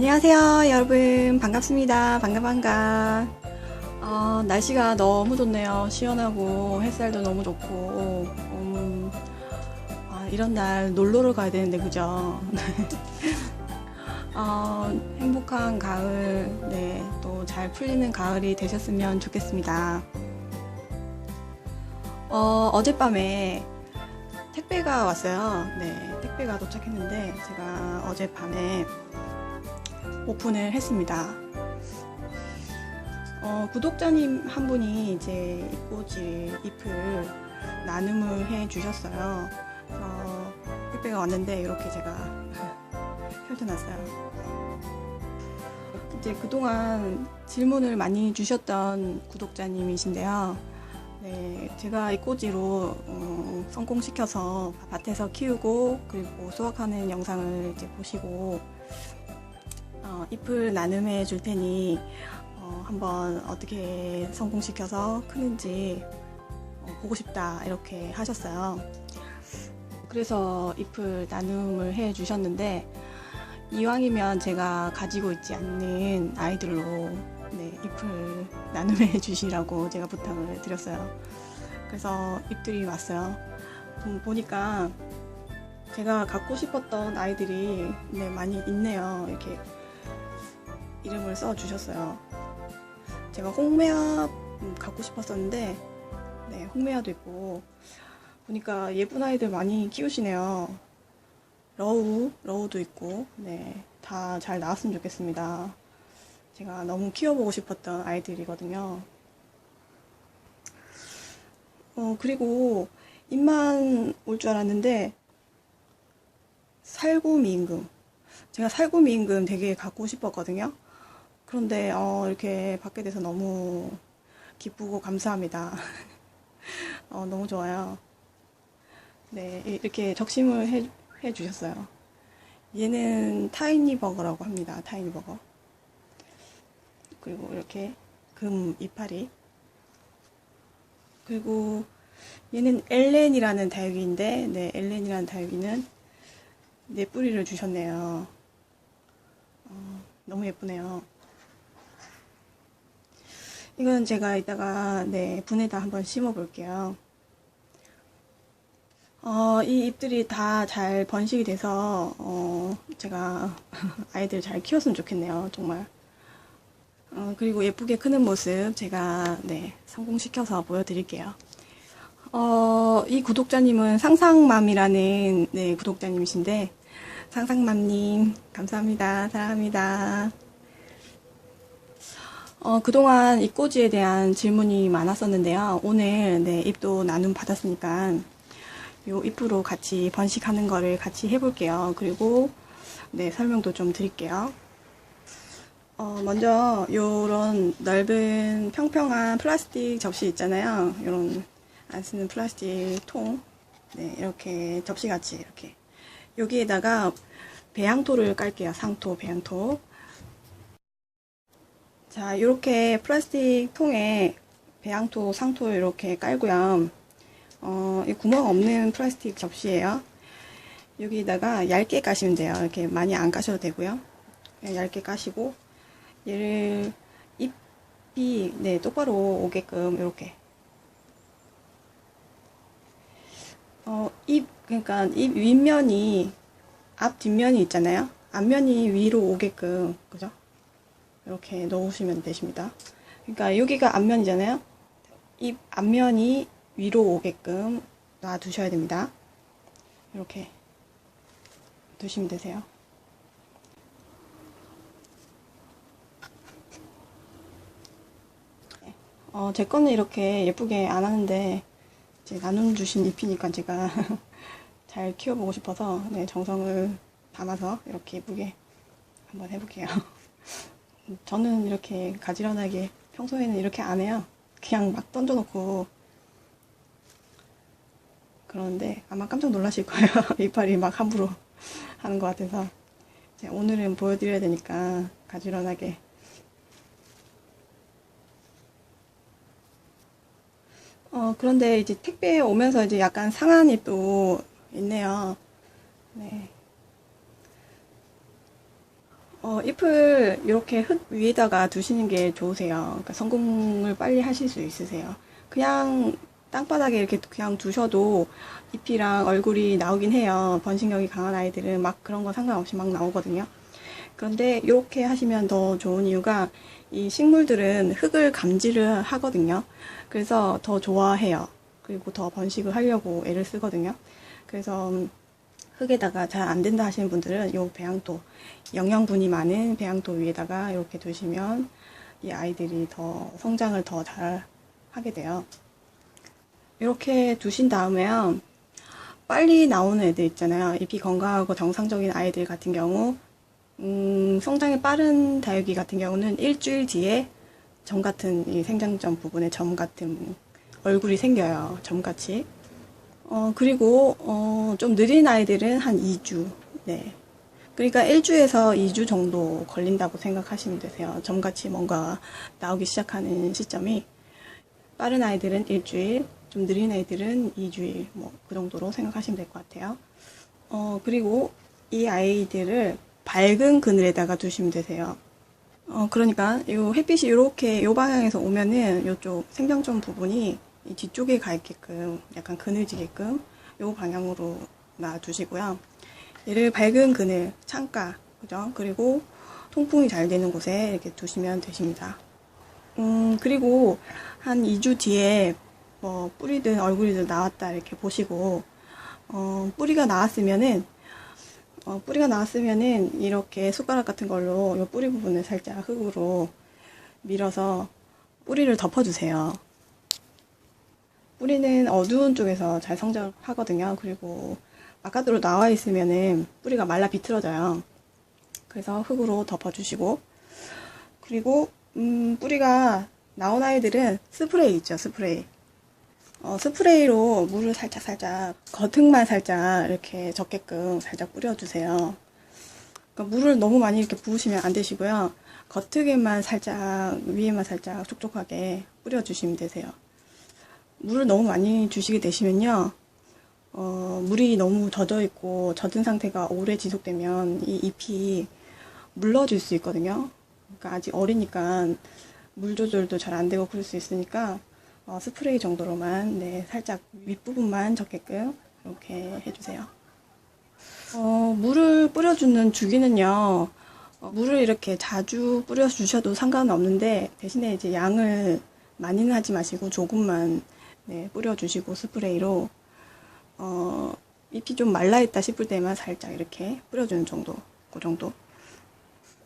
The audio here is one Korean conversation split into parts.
안녕하세요, 여러분. 반갑습니다. 반가, 반가. 어, 날씨가 너무 좋네요. 시원하고, 햇살도 너무 좋고, 음, 아, 이런 날 놀러를 가야 되는데, 그죠? 어, 행복한 가을, 네, 또 잘 풀리는 가을이 되셨으면 좋겠습니다. 어, 어젯밤에 택배가 왔어요. 네, 택배가 도착했는데, 제가 어젯밤에 오픈을 했습니다. 어, 구독자님 한 분이 이제 꽃이 잎을 나눔을 해 주셨어요. 그래서 택배가 왔는데 이렇게 제가 펼쳐놨어요. 이제 그동안 질문을 많이 주셨던 구독자님이신데요. 네, 제가 이 꼬지로 어, 성공시켜서 밭에서 키우고 그리고 수확하는 영상을 이제 보시고 어, 잎을 나눔해 줄 테니 어, 한번 어떻게 성공시켜서 크는지 어, 보고 싶다 이렇게 하셨어요. 그래서 잎을 나눔을 해 주셨는데 이왕이면 제가 가지고 있지 않는 아이들로 네, 잎을 나눔해 주시라고 제가 부탁을 드렸어요. 그래서 잎들이 왔어요. 음, 보니까 제가 갖고 싶었던 아이들이 네, 많이 있네요. 이렇게 이름을 써 주셨어요. 제가 홍매화 음, 갖고 싶었었는데, 네, 홍매화도 있고, 보니까 예쁜 아이들 많이 키우시네요. 러우, 러우도 있고, 네, 다 잘 나왔으면 좋겠습니다. 제가 너무 키워보고 싶었던 아이들이거든요. 어, 그리고 입만 올 줄 알았는데, 살구미 임금. 제가 살구미 임금 되게 갖고 싶었거든요. 그런데 어, 이렇게 받게 돼서 너무 기쁘고 감사합니다. 어, 너무 좋아요. 네, 이렇게 적심을 해, 해 주셨어요. 얘는 타이니 버거라고 합니다. 타이니 버거. 그리고 이렇게 금 이파리. 그리고 얘는 엘렌이라는 다육이인데, 네, 엘렌이라는 다육이는 네 뿌리를 주셨네요. 어, 너무 예쁘네요. 이건 제가 이따가 네 분에다 한번 심어 볼게요. 어, 이 잎들이 다 잘 번식이 돼서 어, 제가 아이들 잘 키웠으면 좋겠네요. 정말. 어, 그리고 예쁘게 크는 모습 제가 네 성공시켜서 보여드릴게요. 어, 이 구독자님은 상상맘이라는 네 구독자님이신데 상상맘님 감사합니다. 사랑합니다. 어, 그동안 잎꽂이에 대한 질문이 많았었는데요. 오늘 네, 잎도 나눔 받았으니까 요 잎으로 같이 번식하는 거를 같이 해볼게요. 그리고 네, 설명도 좀 드릴게요. 어, 먼저 요런 넓은 평평한 플라스틱 접시 있잖아요. 요런 안 쓰는 플라스틱 통. 네, 이렇게 접시같이 이렇게. 여기에다가 배양토를 깔게요. 상토, 배양토. 자, 이렇게 플라스틱 통에 배양토, 상토 이렇게 깔고요. 어, 이 구멍 없는 플라스틱 접시예요. 여기다가 얇게 까시면 돼요. 이렇게 많이 안 까셔도 되고요. 얇게 까시고 얘를 잎이 네 똑바로 오게끔 이렇게 어, 잎 그러니까 잎 윗면이 앞 뒷면이 있잖아요. 앞면이 위로 오게끔 그죠? 이렇게 넣으시면 되십니다. 그러니까 여기가 앞면이잖아요. 이 앞면이 위로 오게끔 놔두셔야 됩니다. 이렇게 두시면 되세요. 어, 제 거는 이렇게 예쁘게 안 하는데 이제 나눔 주신 잎이니까 제가 잘 키워보고 싶어서 네, 정성을 담아서 이렇게 예쁘게 한번 해볼게요. 저는 이렇게 가지런하게 평소에는 이렇게 안 해요. 그냥 막 던져놓고 그런데 아마 깜짝 놀라실 거예요. 이빨이 막 함부로 하는 것 같아서 오늘은 보여드려야 되니까 가지런하게 어 그런데 이제 택배 오면서 이제 약간 상한 잎도 있네요. 네. 어, 잎을 이렇게 흙 위에다가 두시는 게 좋으세요. 그러니까 성공을 빨리 하실 수 있으세요. 그냥 땅바닥에 이렇게 그냥 두셔도 잎이랑 얼굴이 나오긴 해요. 번식력이 강한 아이들은 막 그런 거 상관없이 막 나오거든요. 그런데 이렇게 하시면 더 좋은 이유가 이 식물들은 흙을 감지를 하거든요. 그래서 더 좋아해요. 그리고 더 번식을 하려고 애를 쓰거든요. 그래서 흙에다가 잘 안 된다 하시는 분들은 요 배양토, 영양분이 많은 배양토 위에다가 이렇게 두시면 이 아이들이 더 성장을 더 잘 하게 돼요. 이렇게 두신 다음에요. 빨리 나오는 애들 있잖아요. 잎이 건강하고 정상적인 아이들 같은 경우, 음, 성장이 빠른 다육이 같은 경우는 일주일 뒤에 점 같은 이 생장점 부분에 점 같은 얼굴이 생겨요. 점같이. 어, 그리고, 어, 좀 느린 아이들은 한 2주. 네. 그러니까 1주에서 2주 정도 걸린다고 생각하시면 되세요. 점같이 뭔가 나오기 시작하는 시점이. 빠른 아이들은 일주일, 좀 느린 아이들은 2주일, 뭐, 그 정도로 생각하시면 될 것 같아요. 어, 그리고 이 아이들을 밝은 그늘에다가 두시면 되세요. 어, 그러니까, 요 햇빛이 이렇게 요 방향에서 오면은 요쪽 생장점 부분이 이 뒤쪽에 가 있게끔 약간 그늘지게끔 요 방향으로 놔두시고요. 얘를 밝은 그늘, 창가, 그죠? 그리고 통풍이 잘 되는 곳에 이렇게 두시면 되십니다. 음, 그리고 한 2주 뒤에 뭐 뿌리든 얼굴이든 나왔다 이렇게 보시고, 어, 뿌리가 나왔으면은, 어, 뿌리가 나왔으면은 이렇게 숟가락 같은 걸로 요 뿌리 부분을 살짝 흙으로 밀어서 뿌리를 덮어주세요. 뿌리는 어두운 쪽에서 잘 성장하거든요. 그리고 바깥으로 나와 있으면은 뿌리가 말라 비틀어져요. 그래서 흙으로 덮어주시고 그리고 음, 뿌리가 나온 아이들은 스프레이 있죠, 스프레이. 어, 스프레이로 물을 살짝 살짝 겉흙만 살짝 이렇게 적게끔 살짝 뿌려주세요. 그러니까 물을 너무 많이 이렇게 부으시면 안 되시고요. 겉흙에만 살짝 위에만 살짝 촉촉하게 뿌려주시면 되세요. 물을 너무 많이 주시게 되시면요. 어, 물이 너무 젖어 있고 젖은 상태가 오래 지속되면 이 잎이 물러질 수 있거든요. 그러니까 아직 어리니까 물 조절도 잘 안 되고 그럴 수 있으니까 어, 스프레이 정도로만 네, 살짝 윗부분만 적게끔 이렇게 해주세요. 어, 물을 뿌려주는 주기는요. 어, 물을 이렇게 자주 뿌려주셔도 상관은 없는데 대신에 이제 양을 많이는 하지 마시고 조금만 네, 뿌려주시고 스프레이로 어, 잎이 좀 말라있다 싶을 때만 살짝 이렇게 뿌려주는 정도 그 정도.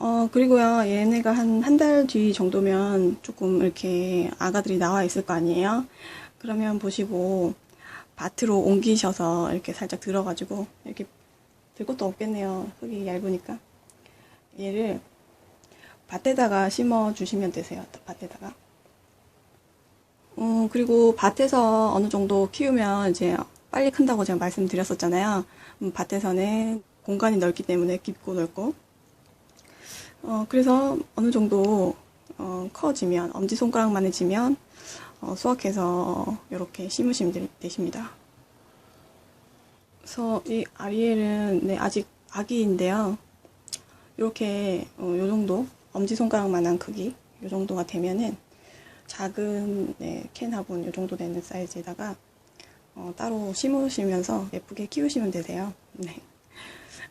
어, 그리고요 얘네가 한 한 달 뒤 정도면 조금 이렇게 아가들이 나와 있을 거 아니에요? 그러면 보시고 밭으로 옮기셔서 이렇게 살짝 들어가지고 이렇게 들 것도 없겠네요 흙이 얇으니까. 얘를 밭에다가 심어 주시면 되세요 밭에다가 음, 그리고 밭에서 어느 정도 키우면 이제 빨리 큰다고 제가 말씀드렸었잖아요. 음, 밭에서는 공간이 넓기 때문에 깊고 넓고. 어, 그래서 어느 정도 어, 커지면, 엄지손가락만을 지면 어, 수확해서 이렇게 심으시면 되, 되십니다. 그래서 이 아리엘은 네, 아직 아기인데요. 이렇게 어, 요 정도 엄지손가락만한 크기 요 정도가 되면은 작은 네, 캔 화분 이 정도 되는 사이즈에다가 어, 따로 심으시면서 예쁘게 키우시면 되세요. 네.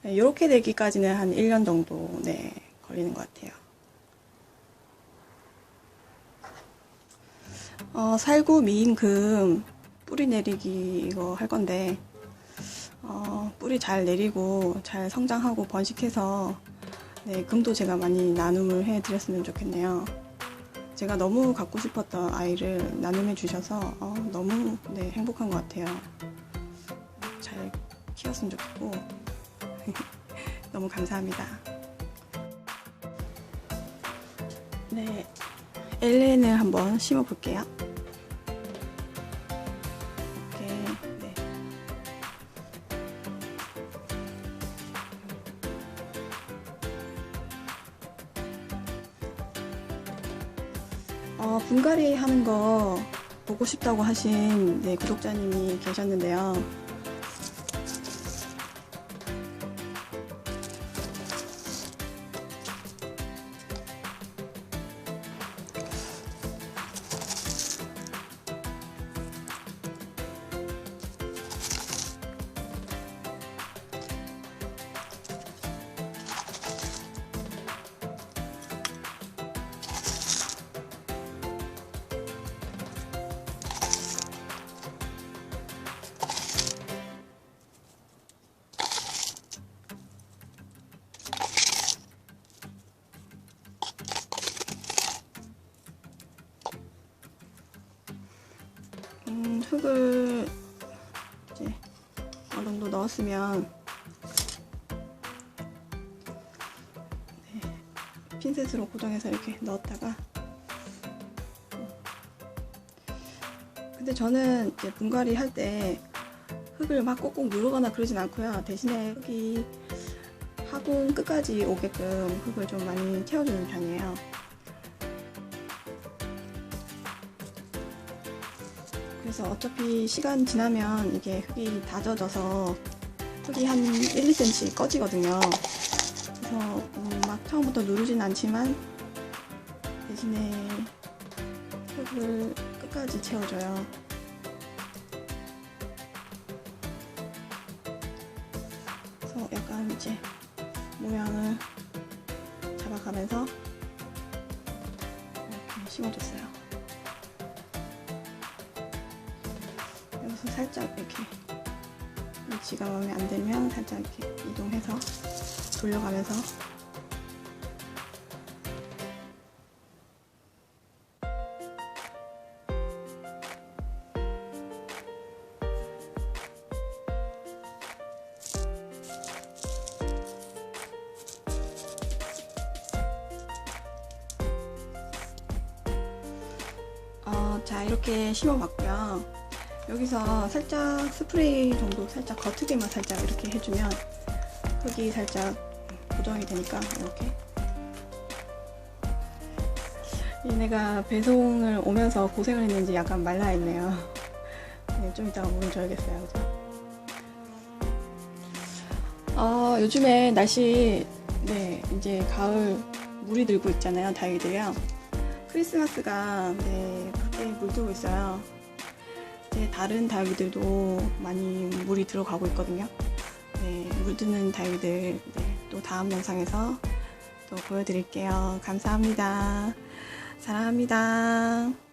네, 이렇게 되기까지는 한 1년 정도 네, 걸리는 것 같아요. 어, 살구 미인금 뿌리 내리기 이거 할 건데 어, 뿌리 잘 내리고 잘 성장하고 번식해서 네, 금도 제가 많이 나눔을 해드렸으면 좋겠네요. 제가 너무 갖고 싶었던 아이를 나눔해 주셔서 어, 너무 네, 행복한 것 같아요. 잘 키웠으면 좋겠고 너무 감사합니다. 네, 엘렌을 한번 심어 볼게요. 어, 분갈이 하는 거 보고 싶다고 하신 네, 구독자님이 계셨는데요. 흙을 이제 어느 정도 넣었으면 네, 핀셋으로 고정해서 이렇게 넣었다가 근데 저는 이제 분갈이 할 때 흙을 막 꼭꼭 누르거나 그러진 않고요. 대신에 흙이 화분 끝까지 오게끔 흙을 좀 많이 채워주는 편이에요. 그래서 어차피 시간 지나면 이게 흙이 다져져서 흙이 한 1, 2cm 꺼지거든요. 그래서 음, 막 처음부터 누르진 않지만 대신에 흙을 끝까지 채워줘요. 그래서 약간 이제 모양을 잡아가면서 이렇게 심어줬어요. 살짝 이렇게 위치가 마음에 안 들면 살짝 이렇게 이동해서 돌려가면서 어, 자 이렇게 심어봤고요. 여기서 살짝 스프레이 정도 살짝 겉으게만 살짝 이렇게 해주면 흙이 살짝 고정이 되니까 이렇게 얘네가 배송을 오면서 고생을 했는지 약간 말라있네요. 네, 좀 이따가 물을 줘야겠어요. 그죠? 어, 요즘에 날씨 네 이제 가을 물이 들고 있잖아요. 다육이들이요. 크리스마스가 네 그렇게 물들고 있어요. 이제 다른 다육이들도 많이 물이 들어가고 있거든요. 네, 물드는 다육이들 네, 또 다음 영상에서 또 보여드릴게요. 감사합니다. 사랑합니다.